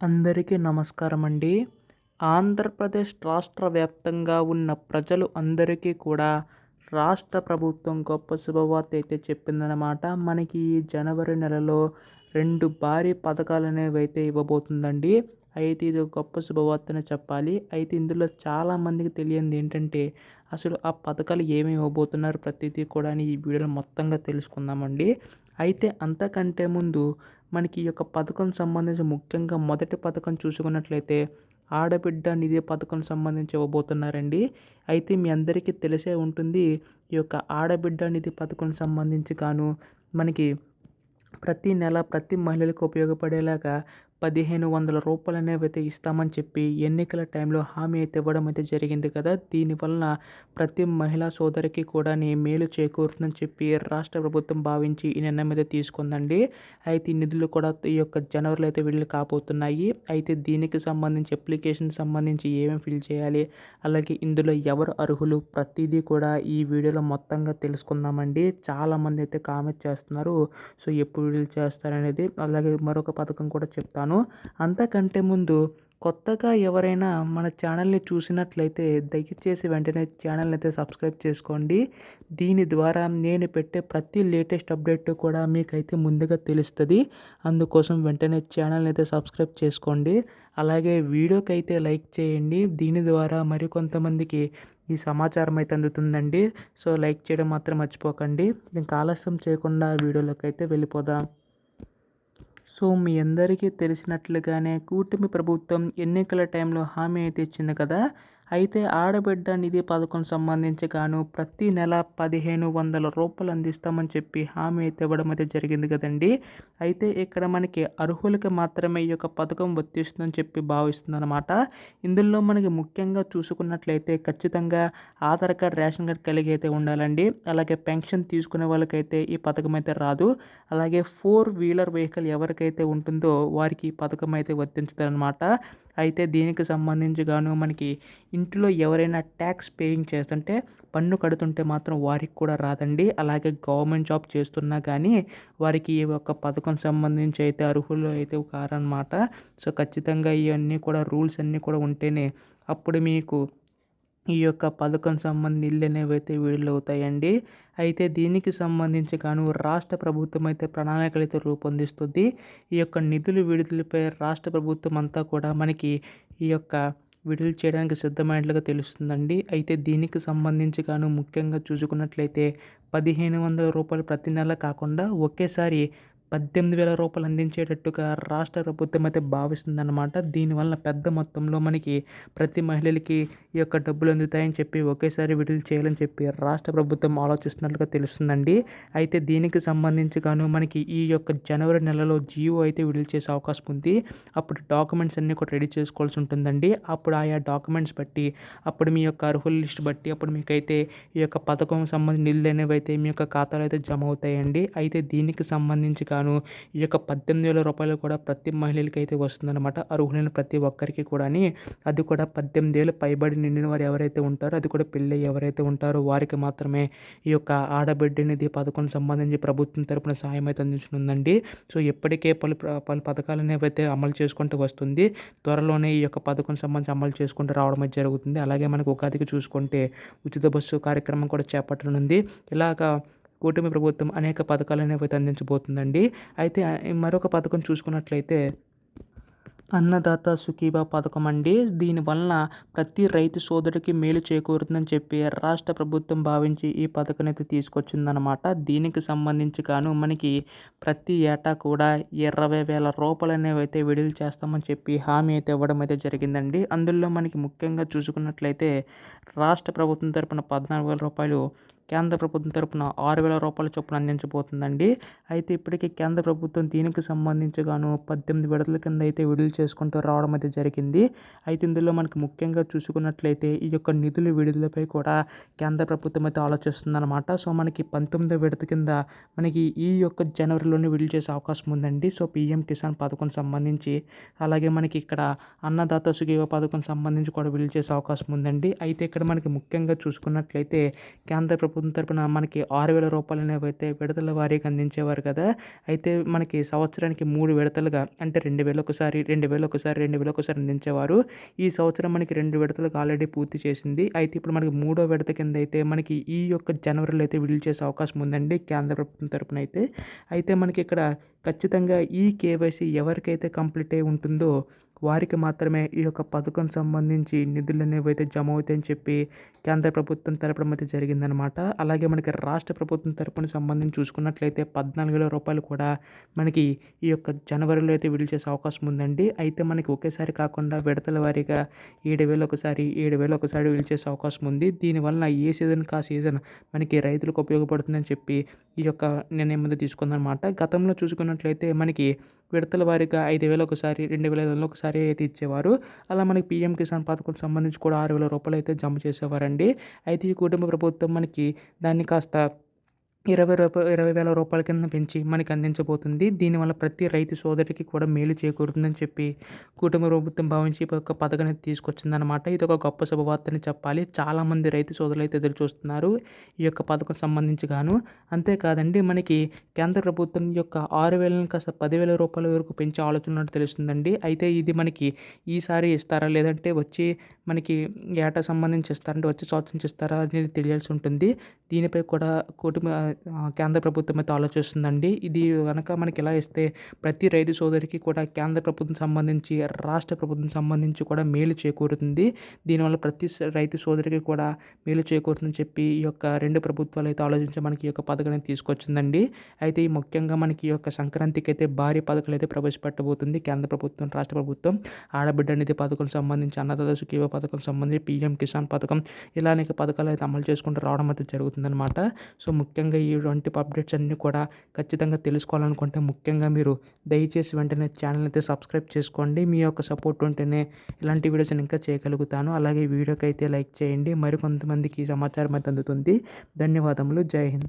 అందరికీ నమస్కారం అండి ఆంధ్రప్రదేశ్ రాష్ట్ర వ్యాప్తంగా ఉన్న ప్రజలు అందరికీ కూడా రాష్ట్ర ప్రభుత్వం గొప్ప శుభవార్త అయితే చెప్పిందనమాట మనకి ఈ జనవరి నెలలో రెండు భారీ పథకాలు అనేవి అయితే ఇవ్వబోతుందండి. అయితే ఇది గొప్ప శుభవార్తనే చెప్పాలి. అయితే ఇందులో చాలామందికి తెలియంది ఏంటంటే అసలు ఆ పథకాలు ఏమి ఇవ్వబోతున్నారు ప్రతిదీ కూడా ఈ వీడియోలో మొత్తంగా తెలుసుకుందామండి. అయితే అంతకంటే ముందు మనకి ఈ యొక్క పథకం సంబంధించి ముఖ్యంగా మొదటి పథకం చూసుకున్నట్లయితే ఆడబిడ్డ నిధి పథకం సంబంధించి ఇవ్వబోతున్నారండి. అయితే మీ అందరికీ తెలిసే ఉంటుంది ఈ యొక్క ఆడబిడ్డ నిధి పథకం సంబంధించి గాను మనకి ప్రతి నెల ప్రతి మహిళలకు ఉపయోగపడేలాగా పదిహేను వందల రూపాయలనేవైతే అయితే ఇస్తామని చెప్పి ఎన్నికల టైంలో హామీ అయితే ఇవ్వడం అయితే జరిగింది కదా. దీనివలన ప్రతి మహిళా సోదరికి కూడా మేలు చేకూరుతుందని చెప్పి రాష్ట్ర ప్రభుత్వం భావించి ఈ నిర్ణయం అయితే తీసుకుందండి. అయితే ఈ నిధులు కూడా ఈ యొక్క జనవరిలో అయితే వీళ్ళు కాబోతున్నాయి. అయితే దీనికి సంబంధించి అప్లికేషన్ సంబంధించి ఏమేమి ఫిల్ చేయాలి? అలాగే ఇందులో ఎవరు అర్హులు? ప్రతిదీ కూడా ఈ వీడియోలో మొత్తంగా తెలుసుకుందామండి. చాలామంది అయితే కామెంట్ చేస్తున్నారు. సో ఎప్పుడు వీళ్ళు చేస్తారనేది. అలాగే మరొక పథకం కూడా చెప్తాను. అంతకంటే ముందు కొత్తగా ఎవరైనా మన ఛానల్ని చూసినట్లయితే దయచేసి వెంటనే ఛానల్ని అయితే సబ్స్క్రైబ్ చేసుకోండి. దీని ద్వారా నేను పెట్టే ప్రతి లేటెస్ట్ అప్డేట్ కూడా మీకైతే ముందుగా తెలుస్తుంది. అందుకోసం వెంటనే ఛానల్ని అయితే సబ్స్క్రైబ్ చేసుకోండి. అలాగే వీడియోకి అయితే లైక్ చేయండి. దీని ద్వారా మరికొంతమందికి ఈ సమాచారం అయితే అందుతుందండి. సో లైక్ చేయడం మాత్రం మర్చిపోకండి. ఇంకా ఆలస్యం చేయకుండా వీడియోలోకి అయితే వెళ్ళిపోదాం. సో మీ అందరికీ తెలిసినట్లుగానే కూటమి ప్రభుత్వం ఎన్నికల టైంలో హామీ అయితే ఇచ్చింది కదా. అయితే ఆడబిడ్డ నిధి పథకం సంబంధించి గాను ప్రతి నెల పదిహేను వందల రూపాయలు అందిస్తామని చెప్పి హామీ అయితే ఇవ్వడం అయితే జరిగింది కదండి. అయితే ఇక్కడ మనకి అర్హులకి మాత్రమే ఈ యొక్క పథకం వర్తిస్తుందని చెప్పి భావిస్తుంది అనమాట ఇందులో మనకి ముఖ్యంగా చూసుకున్నట్లయితే ఖచ్చితంగా ఆధార్ కార్డ్ రేషన్ కార్డ్ కలిగి అయితే ఉండాలండి. అలాగే పెన్షన్ తీసుకునే వాళ్ళకైతే ఈ పథకం అయితే రాదు. అలాగే ఫోర్ వీలర్ వెహికల్ ఎవరికైతే ఉంటుందో వారికి ఈ పథకం అయితే వర్తించదనమాట అయితే దీనికి సంబంధించి గాను మనకి ఇంట్లో ఎవరైనా ట్యాక్స్ పేయింగ్ చేస్తుంటే పన్ను కడుతుంటే మాత్రం వారికి కూడా రాదండి. అలాగే గవర్నమెంట్ జాబ్ చేస్తున్నా కానీ వారికి ఈ యొక్క పథకం సంబంధించి అయితే అర్హులు అయితే కారనమాట. సో ఖచ్చితంగా ఇవన్నీ కూడా రూల్స్ అన్నీ కూడా ఉంటేనే అప్పుడు మీకు ఈ యొక్క పథకం సంబంధించి ఇల్లు అనేవైతే అయితే అవుతాయండి. అయితే దీనికి సంబంధించి గాను రాష్ట్ర ప్రభుత్వం అయితే ప్రణాళికలు అయితే రూపొందిస్తుంది. ఈ యొక్క నిధులు విడుదలపై రాష్ట్ర ప్రభుత్వం అంతా కూడా మనకి ఈ యొక్క విడుదల చేయడానికి సిద్ధమైనట్లుగా తెలుస్తుందండి. అయితే దీనికి సంబంధించి గాను ముఖ్యంగా చూసుకున్నట్లయితే పదిహేను వందల రూపాయలు ప్రతి నెల కాకుండా ఒకేసారి పద్దెనిమిది వేల రూపాయలు అందించేటట్టుగా రాష్ట్ర ప్రభుత్వం అయితే భావిస్తుందన్నమాట. దీనివల్ల పెద్ద మొత్తంలో మనకి ప్రతి మహిళలకి ఈ యొక్క డబ్బులు అందుతాయని చెప్పి ఒకేసారి విడుదల చేయాలని చెప్పి రాష్ట్ర ప్రభుత్వం ఆలోచిస్తున్నట్లుగా తెలుస్తుందండి. అయితే దీనికి సంబంధించి గాను మనకి ఈ యొక్క జనవరి నెలలో జియో అయితే విడుదల చేసే అవకాశం ఉంది. అప్పుడు డాక్యుమెంట్స్ అన్నీ కూడా రెడీ చేసుకోవాల్సి ఉంటుందండి. అప్పుడు ఆయా డాక్యుమెంట్స్ బట్టి అప్పుడు మీ యొక్క అర్హుల లిస్ట్ బట్టి అప్పుడు మీకైతే ఈ యొక్క పథకం సంబంధించిన నిధులు అనేవి అయితే మీ యొక్క ఖాతాలో అయితే జమ అవుతాయండి. అయితే దీనికి సంబంధించి గాను ఈ యొక్క పద్దెనిమిది వేల రూపాయలు కూడా ప్రతి మహిళలకి అయితే వస్తుందన్నమాట. అర్హులైన ప్రతి ఒక్కరికి కూడా అది కూడా పద్దెనిమిది ఏళ్ళు పైబడి నిండిన వారు ఎవరైతే ఉంటారో అది కూడా పెళ్ళి ఎవరైతే ఉంటారో వారికి మాత్రమే ఈ యొక్క ఆడబిడ్డ నిధి పథకం సంబంధించి ప్రభుత్వం తరపున సాయం అయితే అందించనుందండి. సో ఇప్పటికే పలు పలు పథకాలు అయితే అమలు చేసుకుంటూ వస్తుంది త్వరలోనే ఈ యొక్క పథకం సంబంధించి అమలు చేసుకుంటూ రావడం అయితే జరుగుతుంది. అలాగే మనకు ఉగాదికి చూసుకుంటే ఉచిత బస్సు కార్యక్రమం కూడా చేపట్టనుంది. ఇలాగా కూటమి ప్రభుత్వం అనేక పథకాలు అనేవి అందించబోతుందండి. అయితే మరొక పథకం చూసుకున్నట్లయితే అన్నదాత సుఖీబా పథకం అండి. దీనివలన ప్రతి రైతు సోదరుడికి మేలు చేకూరుతుందని చెప్పి రాష్ట్ర ప్రభుత్వం భావించి ఈ పథకం అయితే తీసుకొచ్చిందనమాట దీనికి సంబంధించి గాను మనకి ప్రతి ఏటా కూడా ఇరవై వేల రూపాయలు అనేవి అయితే విడుదల చేస్తామని చెప్పి హామీ అయితే ఇవ్వడం అయితే జరిగిందండి. అందులో మనకి ముఖ్యంగా చూసుకున్నట్లయితే రాష్ట్ర ప్రభుత్వం తరపున పద్నాలుగు వేల రూపాయలు కేంద్ర ప్రభుత్వం తరపున ఆరు వేల రూపాయల చొప్పున అందించబోతుందండి. అయితే ఇప్పటికే కేంద్ర ప్రభుత్వం దీనికి సంబంధించి గాను పద్దెనిమిది విడతల కింద అయితే విడుదల చేసుకుంటూ రావడం అయితే జరిగింది. అయితే ఇందులో మనకి ముఖ్యంగా చూసుకున్నట్లయితే ఈ యొక్క నిధుల విడుదలపై కూడా కేంద్ర ప్రభుత్వం అయితే ఆలోచిస్తుందన్నమాట. సో మనకి పంతొమ్మిదో విడత కింద మనకి ఈ యొక్క జనవరిలోనే విడుదల చేసే అవకాశం ఉందండి. సో పిఎం కిసాన్ పథకం సంబంధించి అలాగే మనకి ఇక్కడ అన్నదాత సుగీవ పథకం సంబంధించి కూడా విడుదల చేసే అవకాశం ఉందండి. అయితే ఇక్కడ మనకి ముఖ్యంగా చూసుకున్నట్లయితే కేంద్ర ప్రభుత్వం ప్రభుత్వం తరపున మనకి ఆరు వేల రూపాయలు అనేవి అయితే విడతల వారీగా అందించేవారు కదా అయితే మనకి సంవత్సరానికి మూడు విడతలుగా అంటే రెండు వేలు ఒకసారి రెండు వేలు ఒకసారి రెండు వేలు ఒకసారి అందించేవారు. ఈ సంవత్సరం మనకి రెండు విడతలకు ఆల్రెడీ పూర్తి చేసింది. అయితే ఇప్పుడు మనకి మూడో విడత కింద అయితే మనకి ఈ యొక్క జనవరిలో అయితే విడుదల చేసే అవకాశం ఉందండి కేంద్ర ప్రభుత్వం తరపున అయితే. అయితే మనకి ఇక్కడ ఖచ్చితంగా ఈ కేవైసీ ఎవరికైతే కంప్లీట్ అయి ఉంటుందో వారికి మాత్రమే ఈ యొక్క పథకం సంబంధించి నిధులు అనేవి అయితే జమ అవుతాయని చెప్పి కేంద్ర ప్రభుత్వం తెలపడం అయితే జరిగిందనమాట అలాగే మనకి రాష్ట్ర ప్రభుత్వం తరపున సంబంధించి చూసుకున్నట్లయితే పద్నాలుగు వేల రూపాయలు కూడా మనకి ఈ యొక్క జనవరిలో అయితే విడుదల చేసే అవకాశం ఉందండి. అయితే మనకి ఒకేసారి కాకుండా విడతల వారీగా ఏడు వేలు ఒకసారి ఏడు వేలు ఒకసారి విడుదల చేసే అవకాశం ఉంది. దీనివల్ల ఏ సీజన్ కా సీజన్ మనకి రైతులకు ఉపయోగపడుతుందని చెప్పి ఈ యొక్క నిర్ణయం మీద తీసుకుందనమాట గతంలో చూసుకున్నట్లయితే మనకి విడతల వారీగా ఐదు వేలు ఒకసారి రెండు వేల ఐదు వందలు ఒకసారి అయితే ఇచ్చేవారు. అలా మనకి పీఎం కిసాన్ పథకం సంబంధించి కూడా ఆరు వేల రూపాయలు అయితే జమ చేసేవారండి. అయితే ఈ కుటుంబ ప్రభుత్వం మనకి దాన్ని కాస్త ఇరవై రూపాయ ఇరవై వేల రూపాయల కింద పెంచి మనకి అందించబోతుంది. దీనివల్ల ప్రతి రైతు సోదరికి కూడా మేలు చేకూరుతుందని చెప్పి కుటుంబ ప్రభుత్వం భావించి ఈ యొక్క పథకాన్ని తీసుకొచ్చిందనమాట ఇది ఒక గొప్ప శుభవార్తని చెప్పాలి. చాలామంది రైతు సోదరులు అయితే ఎదురు చూస్తున్నారు ఈ యొక్క పథకం సంబంధించి గాను. అంతేకాదండి మనకి కేంద్ర ప్రభుత్వం యొక్క ఆరు వేలను కాస్త పదివేల రూపాయల వరకు పెంచే ఆలోచన ఉన్నట్టు తెలుస్తుందండి. అయితే ఇది మనకి ఈసారి ఇస్తారా లేదంటే వచ్చి మనకి ఏటా సంబంధించి ఇస్తారంటే వచ్చి సంవత్సరం ఇస్తారా అనేది తెలియాల్సి ఉంటుంది. దీనిపై కూడా కుటుంబ కేంద్ర ప్రభుత్వం అయితే ఆలోచిస్తుందండి. ఇది కనుక మనకి ఇలా ఇస్తే ప్రతి రైతు సోదరికి కూడా కేంద్ర ప్రభుత్వం సంబంధించి రాష్ట్ర ప్రభుత్వం సంబంధించి కూడా మేలు చేకూరుతుంది. దీనివల్ల ప్రతి రైతు సోదరికి కూడా మేలు చేకూరుతుందని చెప్పి ఈ యొక్క రెండు ప్రభుత్వాలు అయితే ఆలోచించి మనకి ఈ యొక్క పథకాన్ని తీసుకొచ్చిందండి. అయితే ఈ ముఖ్యంగా మనకి ఈ యొక్క సంక్రాంతికి అయితే భారీ పథకాలు అయితే ప్రవేశపెట్టబోతుంది కేంద్ర ప్రభుత్వం రాష్ట్ర ప్రభుత్వం. ఆడబిడ్డ నిధి పథకం సంబంధించి అన్నదాత సుఖీవ పథకం సంబంధించి పీఎం కిసాన్ పథకం ఇలా అనేక పథకాలు అయితే అమలు చేసుకుంటూ రావడం అయితే జరుగుతుందన్నమాట. సో ముఖ్యంగా ఇటువంటి అప్డేట్స్ అన్నీ కూడా ఖచ్చితంగా తెలుసుకోవాలనుకుంటే ముఖ్యంగా మీరు దయచేసి వెంటనే ఛానల్ అయితే సబ్స్క్రైబ్ చేసుకోండి. మీ యొక్క సపోర్ట్ ఉంటేనే ఇలాంటి వీడియోస్ నేను ఇంకా చేయగలుగుతాను. అలాగే వీడియోకి అయితే లైక్ చేయండి. మరికొంతమందికి ఈ సమాచారం అయితే అందుతుంది. ధన్యవాదములు. జై హింద్.